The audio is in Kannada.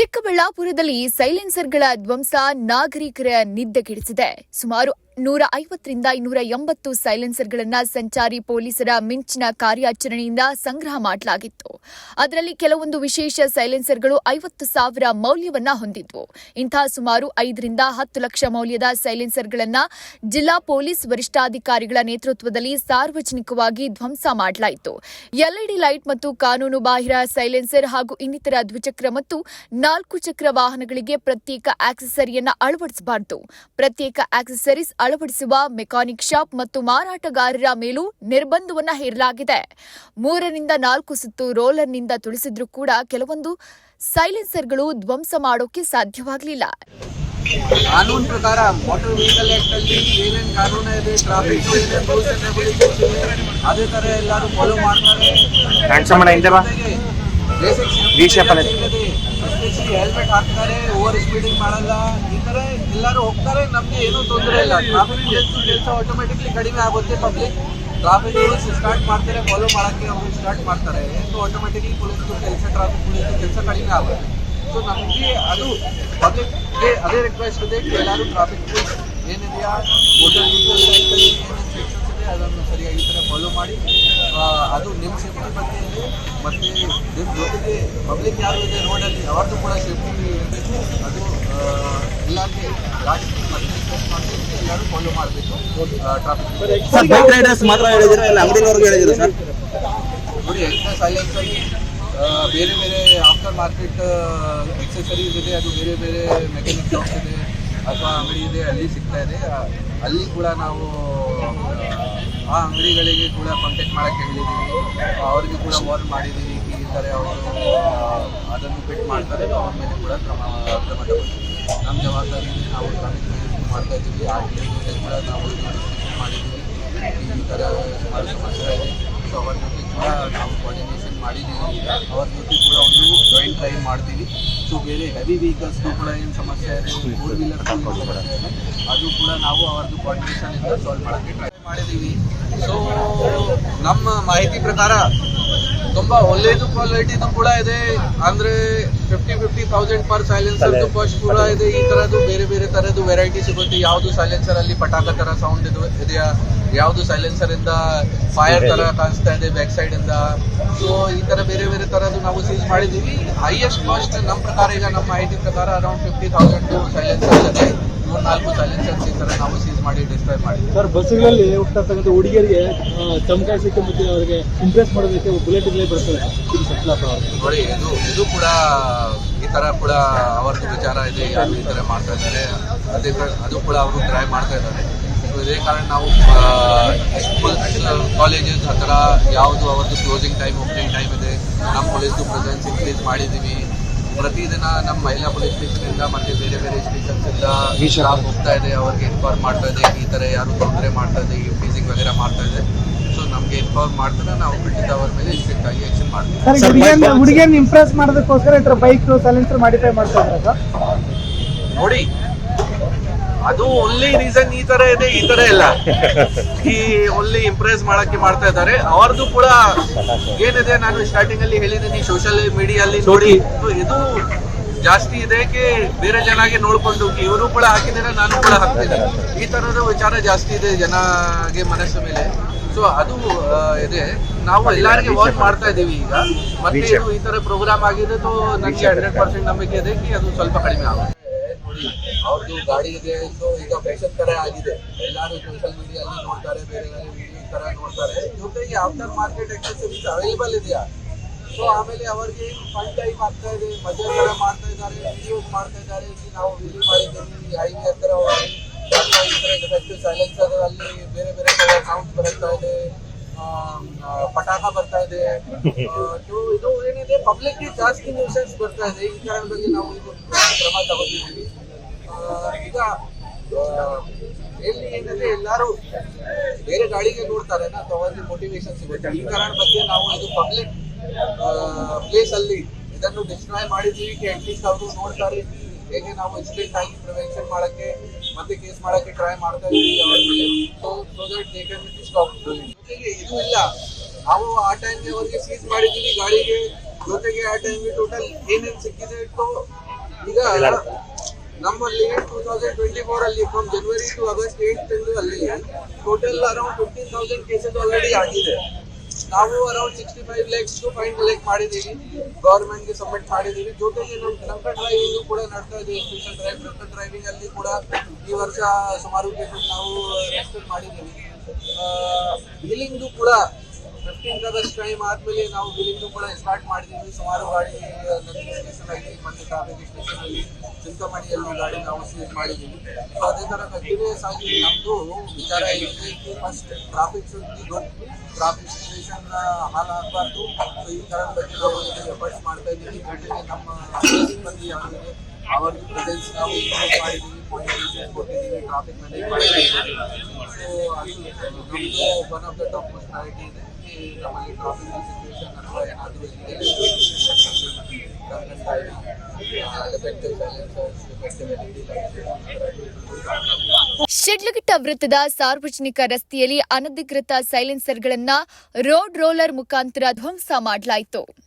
ಚಿಕ್ಕಬಳ್ಳಾಪುರದಲ್ಲಿ ಸೈಲೆನ್ಸರ್ಗಳ ಧ್ವಂಸ ನಾಗರಿಕರ ನಿದ್ದೆಗೆಡಿಸಿದೆ ಸುಮಾರು ನೂರ ಐವತ್ತರಿಂದ ಇನ್ನೂರ ಎಂಬತ್ತು ಸೈಲೆನ್ಸರ್ಗಳನ್ನು ಸಂಚಾರಿ ಪೊಲೀಸರ ಮಿಂಚಿನ ಕಾರ್ಯಾಚರಣೆಯಿಂದ ಸಂಗ್ರಹ ಮಾಡಲಾಗಿತ್ತು. ಅದರಲ್ಲಿ ಕೆಲವೊಂದು ವಿಶೇಷ ಸೈಲೆನ್ಸರ್ಗಳು ಐವತ್ತು ಸಾವಿರ ಮೌಲ್ಯವನ್ನ ಹೊಂದಿದ್ವು. ಇಂತಹ ಸುಮಾರು ಐದರಿಂದ ಹತ್ತು ಲಕ್ಷ ಮೌಲ್ಯದ ಸೈಲೆನ್ಸರ್ಗಳನ್ನು ಜಿಲ್ಲಾ ಪೊಲೀಸ್ ವರಿಷ್ಠಾಧಿಕಾರಿಗಳ ನೇತೃತ್ವದಲ್ಲಿ ಸಾರ್ವಜನಿಕವಾಗಿ ಧ್ವಂಸ ಮಾಡಲಾಯಿತು. ಎಲ್ಇಡಿ ಲೈಟ್ ಮತ್ತು ಕಾನೂನು ಬಾಹಿರ ಸೈಲೆನ್ಸರ್ ಹಾಗೂ ಇನ್ನಿತರ ದ್ವಿಚಕ್ರ ಮತ್ತು ನಾಲ್ಕು ಚಕ್ರ ವಾಹನಗಳಿಗೆ ಪ್ರತ್ಯೇಕ ಆಕ್ಸೆಸರಿಯನ್ನ ಅಳವಡಿಸಬಾರದು. ಪ್ರತ್ಯೇಕ ಆಕ್ಸೆಸರೀಸ್ ಅಳವಡಿಸುವ ಮೆಕಾನಿಕ್ ಶಾಪ್ ಮತ್ತು ಮಾರಾಟಗಾರರ ಮೇಲೂ ನಿರ್ಬಂಧವನ್ನು ಹೇರಲಾಗಿದೆ. ಮೂರರಿಂದ ನಾಲ್ಕು ಸುತ್ತು ರೋಲರ್ನಿಂದ ತುಳಿಸಿದ್ರೂ ಕೂಡ ಕೆಲವೊಂದು ಸೈಲೆನ್ಸರ್ಗಳು ಧ್ವಂಸ ಮಾಡೋಕೆ ಸಾಧ್ಯವಾಗಲಿಲ್ಲ. ಕಾನೂನು ಪ್ರಕಾರ ಮೋಟರ್ ವೆಹಿಕಲ್ ಆಕ್ಟ್ ಅಲ್ಲಿ ಏನೇನು ಕಾನೂನು ಇದೆ ಟ್ರಾಫಿಕ್ ಅದೇ ತರ ಎಲ್ಲರೂ ಫಾಲೋ ಮಾಡ್ತಾರೆ. Shape ಅಲ್ಲಿ. ಹೆಲ್ಮೆಟ್ ಹಾಕ್ತಾರೆ ಓವರ್ ಸ್ಪೀಡಿಂಗ್ ಮಾಡಲ್ಲ ಈ ತರ ಎಲ್ಲರೂ ಹೋಗ್ತಾರೆ ನಮ್ಗೆ ಏನೂ ತೊಂದರೆ ಇಲ್ಲ ಟ್ರಾಫಿಕ್ ಪೊಲೀಸ್ ಕೆಲಸ ಆಟೋಮೆಟಿಕ್ಲಿ ಕಡಿಮೆ ಆಗುತ್ತೆ ಪಬ್ಲಿಕ್ ಟ್ರಾಫಿಕ್ ರೂಲ್ಸ್ ಸ್ಟಾರ್ಟ್ ಮಾಡ್ತಾರೆ ಫಾಲೋ ಮಾಡಕ್ಕೆ ಅವರು ಸ್ಟಾರ್ಟ್ ಮಾಡ್ತಾರೆ ಸೊ ಆಟೋಮೆಟಿಕ್ಲಿ ಪೊಲೀಸ್ ಕೆಲಸ ಟ್ರಾಫಿಕ್ ಪೊಲೀಸ್ ಕೆಲಸ ಕಡಿಮೆ ಆಗುತ್ತೆ ಸೊ ನಮಗೆ ಅದು ಪಬ್ಲಿಕ್ಗೆ ಅದೇ ರಿಕ್ವೆಸ್ಟ್ ಇದೆ ಎಲ್ಲರೂ ಟ್ರಾಫಿಕ್ ರೂಲ್ಸ್ ಏನಿದೆಯಾ ಮೋಟರ್ ವೆಹಿಕಲ್ ಏನೇನು ಸೆಕ್ಷನ್ಸ್ ಇದೆ ಅದನ್ನು ಸರಿಯಾಗಿ ಈ ಥರ ಫಾಲೋ ಮಾಡಿ ಆ, ಅದು ನಿಮ್ಮ ಸೇಫ್ಟಿ ಬಗ್ಗೆ ಇದೆ ಮತ್ತು ನಿಮ್ಮ ಜೊತೆಗೆ ಪಬ್ಲಿಕ್ ಯಾರು ಇದೆ ರೋಡಲ್ಲಿ ಅವ್ರದ್ದು ಕೂಡ ಸೇಫ್ಟಿ ಇರಬೇಕು ಅದು ಆ, ಎಲ್ಲರಿಗೆ ಲಾಸ್ಟ್ ಮತ್ತೆ ರಿಕ್ವೆಸ್ಟ್ ಮಾಡ್ತೀನಿ ಎಲ್ಲರೂ ಫಾಲೋ ಮಾಡಬೇಕು ಟ್ರಾಫಿಕ್ ಸರ್ ಬೈಕ್ ರೈಡರ್ಸ್ ಮಾತ್ರ ಹೇಳಿದಿರಾ ಇಲ್ಲ ಅಂಗಡಿನವ್ರಿಗೆ ಹೇಳಿದ್ರು ಸರ್ ನೋಡಿ ಎಕ್ಸ್ಟ್ರಾ ಆಗಿ ಬೇರೆ ಬೇರೆ ಆಫ್ಟರ್ ಮಾರ್ಕೆಟ್ ಎಕ್ಸೆಸರೀಸ್ ಇದೆ ಅದು ಬೇರೆ ಬೇರೆ ಮೆಕ್ಯಾನಿಕ್ ಶಾಪ್ಸ್ ಇದೆ ಅಥವಾ ಅಂಗಡಿ ಇದೆ ಅಲ್ಲಿ ಸಿಗ್ತಾ ಇದೆ. ಅಲ್ಲಿ ಕೂಡ ನಾವು ಆ ಅಂಗಡಿಗಳಿಗೆ ಕೂಡ ಕಾಂಟ್ಯಾಕ್ಟ್ ಮಾಡೋಕ್ಕೆ ಹೇಳಿದ್ದೀವಿ. ಅವ್ರಿಗೆ ಕೂಡ ವಾರ್ನ್ ಮಾಡಿದ್ದೀವಿ ಥರ ಅವರು ಅದನ್ನು ಫಿಟ್ ಮಾಡ್ತಾರೆ ಅವ್ರ ಮೇಲೆ ಕೂಡ ಕ್ರಮ ಕ್ರಮ ತಗೊಳ್ತೀವಿ. ನಮ್ಮ ಜವಾಬ್ದಾರಿ ನಾವು ಮಾಡ್ತಾ ಇದ್ದೀವಿ. ಆ ಜೊತೆ ಕೂಡ ನಾವು ಮಾಡಿದ್ದೀವಿ. ಈ ಥರ ಇದೆ. ಸೊ ಅವ್ರ ಜೊತೆ ಕೂಡ ನಾವು ಕೋಆರ್ಡಿನೇಷನ್ ಮಾಡಿದ್ದೀವಿ. ಅವ್ರ ಜೊತೆ ಕೂಡ ಒಂದು ಜಾಯಿಂಟ್ ಡ್ರೈವ್ ಮಾಡ್ತೀವಿ. ಸೊ ಬೇರೆ ಹೆವಿ ವೆಹಿಕಲ್ಸ್ಗೂ ಕೂಡ ಏನು ಸಮಸ್ಯೆ ಇದೆ ಫೋರ್ ವೀಲರ್ ಸಮಸ್ಯೆ ಇದೆ, ಅದು ಕೂಡ ನಾವು ಅವ್ರದ್ದು ಇಂದ ಸಾಲ್ವ್ ಮಾಡೋಕ್ಕೆ ಟ್ರೈ ಮಾಡಿದ್ದೀವಿ. ಸೊ ನಮ್ಮ ಮಾಹಿತಿ ಪ್ರಕಾರ ತುಂಬ ಒಳ್ಳೆಯದು ಕ್ವಾಲಿಟಿದು ಕೂಡ ಇದೆ. ಅಂದರೆ ಫಿಫ್ಟಿ ಫಿಫ್ಟಿ ತೌಸಂಡ್ ಪರ್ ಸೈಲೆನ್ಸರ್ದು ಕಾಸ್ಟ್ ಕೂಡ ಇದೆ ಈ ತರದ್ದು ಬೇರೆ ಬೇರೆ ತರದ್ದು ವೆರೈಟಿ ಸಿಗುತ್ತೆ. ಯಾವುದು ಸೈಲೆನ್ಸರ್ ಅಲ್ಲಿ ಪಟಾಕ ತರ ಸೌಂಡ್ ಇದು ಇದೆಯಾ? ಯಾವುದು ಸೈಲೆನ್ಸರ್ ಇಂದ ಫೈರ್ ತರ ಕಾಣಿಸ್ತಾ ಇದೆ ಬ್ಯಾಕ್ ಸೈಡ್ ಇಂದ. ಸೊ ಈ ತರ ಬೇರೆ ಬೇರೆ ತರದ್ದು ನಾವು ಸೀಸ್ ಮಾಡಿದೀವಿ ಹೈಯೆಸ್ಟ್ ಕಾಸ್ಟ್ ನಮ್ಮ ಪ್ರಕಾರ ಈಗ ನಮ್ಮ ಐಟಿ ಪ್ರಕಾರ ಅರೌಂಡ್ ಫಿಫ್ಟಿ ತೌಸಂಡ್ ಸೈಲೆನ್ಸರ್ ಇದೆ ನಾಲ್ಕು ಸೈಲೆನ್ಸರ್ಸ್ ಈ ಥರ ನಾವು ಸೀಸ್ ಮಾಡಿ ಡಿಸ್ಟ್ರಾಯ್ ಮಾಡಿ. ಸರ್ ಬಸ್ಗಳಲ್ಲಿ ಹೋಗ್ತಾ ಇರ್ತಕ್ಕಂಥ ಹುಡುಗಿಯರಿಗೆ ಚಮಕಾಯಿಸಕ್ಕೆ ಮತ್ತೆ ಅವರಿಗೆ ಇಂಪ್ರೆಸ್ ಮಾಡೋದಕ್ಕೆ ಬುಲೆಟ್ ಇಲ್ಲೇ ಬರ್ತದೆ. ನೋಡಿ ಇದು ಇದು ಕೂಡ ಈ ತರ ಕೂಡ ಅವ್ರದ್ದು ವಿಚಾರ ಇದೆ ಯಾರು ಈ ಮಾಡ್ತಾ ಇದ್ದಾರೆ. ಅದೇ ಅದು ಕೂಡ ಅವರು ಟ್ರೈ ಮಾಡ್ತಾ ಇದ್ದಾರೆ. ಸೊ ಇದೇ ಕಾರಣ ನಾವು ಕಾಲೇಜಸ್ ಆ ಹತ್ರ ಯಾವುದು ಅವ್ರದ್ದು ಕ್ಲೋಸಿಂಗ್ ಟೈಮ್ ಓಪನಿಂಗ್ ಟೈಮ್ ಇದೆ. ನಮ್ಮ ಪೊಲೀಸ್ದು ಪ್ರೆಸೆನ್ಸ್ ಇನ್ಕ್ರೀಸ್ ಮಾಡಿದ್ದೀವಿ. ಪ್ರತಿದಿನ ನಮ್ಮ ಮಹಿಳಾ ಪೊಲೀಸ್ ಸ್ಟೇಷನ್ ಇಂದ ಮತ್ತೆ ಬೇರೆ ಬೇರೆ ಸ್ಟೇಷನ್ಸ್ ಈ ಶರಾಬ್ ಹೋಗ್ತಾ ಇದೆ ಅವ್ರಿಗೆ ಇನ್ಫಾರ್ಮ್ ಮಾಡ್ತಾ ಇದೆ ಈ ತರ ಯಾರು ತೊಂದರೆ ಮಾಡ್ತಾ ಇದೆ ಟೀಸಿಂಗ್ ವಗೇರಾ ಮಾಡ್ತಾ ಇದೆ. ಸೊ ನಮಗೆ ಇನ್ಫಾರ್ಮ್ ಮಾಡ್ತಾರೆ ನಾವು ಖಂಡಿತ ಅವ್ರ ಮೇಲೆ ಸ್ಟ್ರಿಕ್ಟ್ ಆಗಿ ಆಕ್ಷನ್ ಮಾಡ್ತೀವಿ. ಹುಡುಗಿಯನ್ನ ಇಂಪ್ರೆಸ್ ಮಾಡೋದಕ್ಕೋಸ್ಕರ ಈ ಥರ ಬೈಕ್ ಸೈಲೆನ್ಸರ್ ಮಾಡಿಫೈ ಮಾಡ್ತಾ ಇದ್ದಾರೆ ಸರ್? ನೋಡಿ ಅದು ಓನ್ಲಿ ರೀಸನ್ ಈ ತರ ಇದೆ ಈ ತರ ಇಲ್ಲ. ಈ ಓನ್ಲಿ ಇಂಪ್ರೆಸ್ ಮಾಡಕ್ಕೆ ಮಾಡ್ತಾ ಇದ್ದಾರೆ. ಅವ್ರದ್ದು ಕೂಡ ಏನಿದೆ ನಾನು ಸ್ಟಾರ್ಟಿಂಗ್ ಅಲ್ಲಿ ಹೇಳಿದ್ದೀನಿ ಸೋಷಿಯಲ್ ಮೀಡಿಯಾ ಅಲ್ಲಿ ನೋಡಿ ಇದು ಜಾಸ್ತಿ ಇದೆ ಕಿ ಬೇರೆ ಜನಗೆ ನೋಡ್ಕೊಂಡು ಇವರು ಕೂಡ ಹಾಕಿದ್ರೆ ನಾನು ಕೂಡ ಹಾಕ್ತಿದ್ದೇನೆ. ಈ ತರದ ವಿಚಾರ ಜಾಸ್ತಿ ಇದೆ ಜನಗೆ ಮನಸ್ಸು ಮೇಲೆ. ಸೊ ಅದು ಇದೆ. ನಾವು ಎಲ್ಲರಿಗೆ ವರ್ಕ್ ಮಾಡ್ತಾ ಇದ್ದೀವಿ ಈಗ. ಮತ್ತೆ ಇದು ಈ ತರ ಪ್ರೋಗ್ರಾಮ್ ಆಗಿದೆ ನಮಗೆ ನನಗೆ ಹಂಡ್ರೆಡ್ ಪರ್ಸೆಂಟ್ ನಂಬಿಕೆ ಇದೆ ಕಿ ಅದು ಸ್ವಲ್ಪ ಕಡಿಮೆ ಆಗುತ್ತೆ. ನೋಡಿ ಅವ್ರದ್ದು ಗಾಡಿ ಇದೆ ಸೊ ಈಗ ಫ್ಯಾಷನ್ ತರ ಆಗಿದೆ ಎಲ್ಲರೂ ಸೋಷಿಯಲ್ ಮೀಡಿಯಲ್ಲಿ ನೋಡ್ತಾರೆ ಬೇರೆ ಬೇರೆ ವಿಡಿಯೋ ತರ ನೋಡ್ತಾರೆ ಜೊತೆಗೆ ಆಫ್ಟರ್ ಮಾರ್ಕೆಟ್ ಎಕ್ಸೆಸರೀಸ್ ಅವೈಲೇಬಲ್ ಇದೆಯಾ ಸೊ ಆಮೇಲೆ ಅವರಿಗೆ ಫನ್ ಟೈಮ್ ಆಗ್ತಾ ಇದೆ ಮಜಾ ತರ ಮಾಡ್ತಾ ಇದ್ದಾರೆ ವಿಡಿಯೋಸ್ ಮಾಡ್ತಾ ಇದ್ದಾರೆ ಇಲ್ಲಿ ನಾವು ವಿಡಿಯೋ ಮಾಡಿದ್ದೀವಿ ಹೈವೇ ಹತ್ರ ಹೋಗಿ ಅಥವಾ ಈ ತರ ಡಿಫೆಕ್ಟಿವ್ ಸೈಲೆನ್ಸರ್ ಅಲ್ಲಿ ಬೇರೆ ಬೇರೆ ತರ ಸೌಂಡ್ ಬರ್ತಾ ಇದೆ ಆ, ಆ, ಪಟಾಕ ಬರ್ತಾ ಇದೆ ಆ, ಇದು ಇದು ಏನಿದೆ ಪಬ್ಲಿಕ್ ಜಾಸ್ತಿ ನ್ಯೂಸೆನ್ಸ್ ಬರ್ತಾ ಇದೆ ಈ ಕಾರಣ ಬಗ್ಗೆ ನಾವು ಇದು ಕ್ರಮ ತಗೊಂಡಿದ್ದೀವಿ ಆ, ಈಗ ಎಲ್ಲಿ ಏನಂದ್ರೆ ಎಲ್ಲರೂ ಬೇರೆ ಗಾಡಿಗೆ ನೋಡ್ತಾರೆ ತಗೊಂಡು ಮೋಟಿವೇಶನ್ ಸಿಗುತ್ತೆ. ಈ ಕಾರಣ ಬಗ್ಗೆ ನಾವು ಇದು ಪಬ್ಲಿಕ್ ಪ್ಲೇಸ್ ಅಲ್ಲಿ ಇದನ್ನು ಡಿಸ್ಟ್ರಾಯ್ ಮಾಡಿದ್ವಿ ಅಟ್ಲೀಸ್ಟ್ ಅವರು ನೋಡ್ತಾರೆ. ಹೇಗೆ ನಾವು ಇನ್ಸಿಡೆಂಟ್ ಆಗಿ ಪ್ರಿವೆನ್ಷನ್ ಮಾಡಕ್ಕೆ, ಮತ್ತೆ ಕೇಸ್ ಮಾಡಕ್ಕೆ ಟ್ರೈ ಮಾಡ್ತಾ ಸೊ ದಟ್ ಸ್ಟಾಪ್ ಇದು ಇಲ್ಲ. ನಾವು ಆ ಟೈಮ್ಗೆ ಅವರಿಗೆ ಸೀಸ್ ಮಾಡಿದ್ದೀವಿ, ಗಾಡಿಗೆ ಜೊತೆಗೆ ಆ ಟೈಮ್ಗೆ ಟೋಟಲ್ ಏನೇನು ಸಿಕ್ಕಿದೆ ಇಟ್ಟು ಈಗ ನಮ್ಮಲ್ಲಿ ಟೂ ತೌಸಂಡ್ ಟ್ವೆಂಟಿ ಫೋರ್ ಅಲ್ಲಿ from January to August eight ಅಲ್ಲಿ total around fifteen thousand cases already ಆಗಿದೆ. ನಾವು around sixty five lakhs fine collect ಮಾಡಿದ್ದೀವಿ. ಗೌರ್ಮೆಂಟ್ಗೆ ಸಬ್ಮಿಟ್ ಮಾಡಿದ್ದೀವಿ. ಜೊತೆಗೆ ನಮ್ಮ ಡ್ರಂಕ್ ಡ್ರೈವಿಂಗ್ ಕೂಡ ನಡ್ತಾ ಇದೆ. ಸ್ಪೆಷಲ್ ಡ್ರೈವ್ ಡ್ರಂಕ್ ಡ್ರೈವಿಂಗ್ ಅಲ್ಲಿ ಕೂಡ ಈ ವರ್ಷ ಸುಮಾರು ಕೇಸಸ್ ನಾವು ರೆಸ್ಟ್ರಿಕ್ಟ್ ಮಾಡಿದ್ದೀವಿ. ಬಿಲ್ಲಿಂಗ್ದು ಕೂಡ ಫಿಫ್ಟೀನ್ ಆಗಸ್ಟ್ ಟೈಮ್ ಆದ್ಮೇಲೆ ನಾವು ಬಿಲ್ಲಿಂಗ್ ಕೂಡ ಸ್ಟಾರ್ಟ್ ಮಾಡಿದ್ದೀವಿ ಸುಮಾರು ಗಾಡಿ ನಂದಿ ಸ್ಟೇಷನ್ ಅಲ್ಲಿ ಮತ್ತೆ ಕಾವೇರಿ ಸ್ಟೇಷನ್ ಅಲ್ಲಿ ಚಿಂತಾಮಣಿಯಲ್ಲಿ ಗಾಡಿ ನಾವು ಸೀಸ್ ಮಾಡಿದ್ದೀವಿ ಸೊ ಅದೇ ಥರ ಕಂಟಿನ್ಯೂಸ್ ಆಗಿ ನಮ್ಮದು ವಿಚಾರ ಏನಿದೆ ಫಸ್ಟ್ ಟ್ರಾಫಿಕ್ ಸುದ್ದಿ ಟ್ರಾಫಿಕ್ ಸಿಚುವೇಶನ್ ಹಾಳಾಗಬಾರ್ದು ಸೊ ಈ ಥರ ಬಗ್ಗೆ ನಾವು ಎಫರ್ಟ್ಸ್ ಮಾಡ್ತಾ ಇದ್ದೀವಿ. ಜೊತೆಗೆ ನಮ್ಮ ಸಿಬ್ಬಂದಿ ಯಾರಿದೆ ಅವರ ಪ್ರೆಸೆನ್ಸ್ ನಾವು ಇಂಪ್ರೂವ್ ಮಾಡಿದ್ದೀವಿ ಪೊಲೀಸ್ ಕೊಟ್ಟಿದ್ದೀವಿ ಟ್ರಾಫಿಕ್ ಮ್ಯಾನೇಜ್ ಮಾಡಿದ್ದೀವಿ ಸೊ ಅದು ನಮ್ಮದು ಒನ್ ಆಫ್ ದ ಟಾಪ್ ಇದೆ. ಶಿಡ್ಲಘಟ್ಟ ವೃತ್ತದ ಸಾರ್ವಜನಿಕ ರಸ್ತೆಯಲ್ಲಿ ಅನಧಿಕೃತ ಸೈಲೆನ್ಸರ್ಗಳನ್ನು ರೋಡ್ ರೋಲರ್ ಮುಖಾಂತರ ಧ್ವಂಸ ಮಾಡಲಾಯಿತು.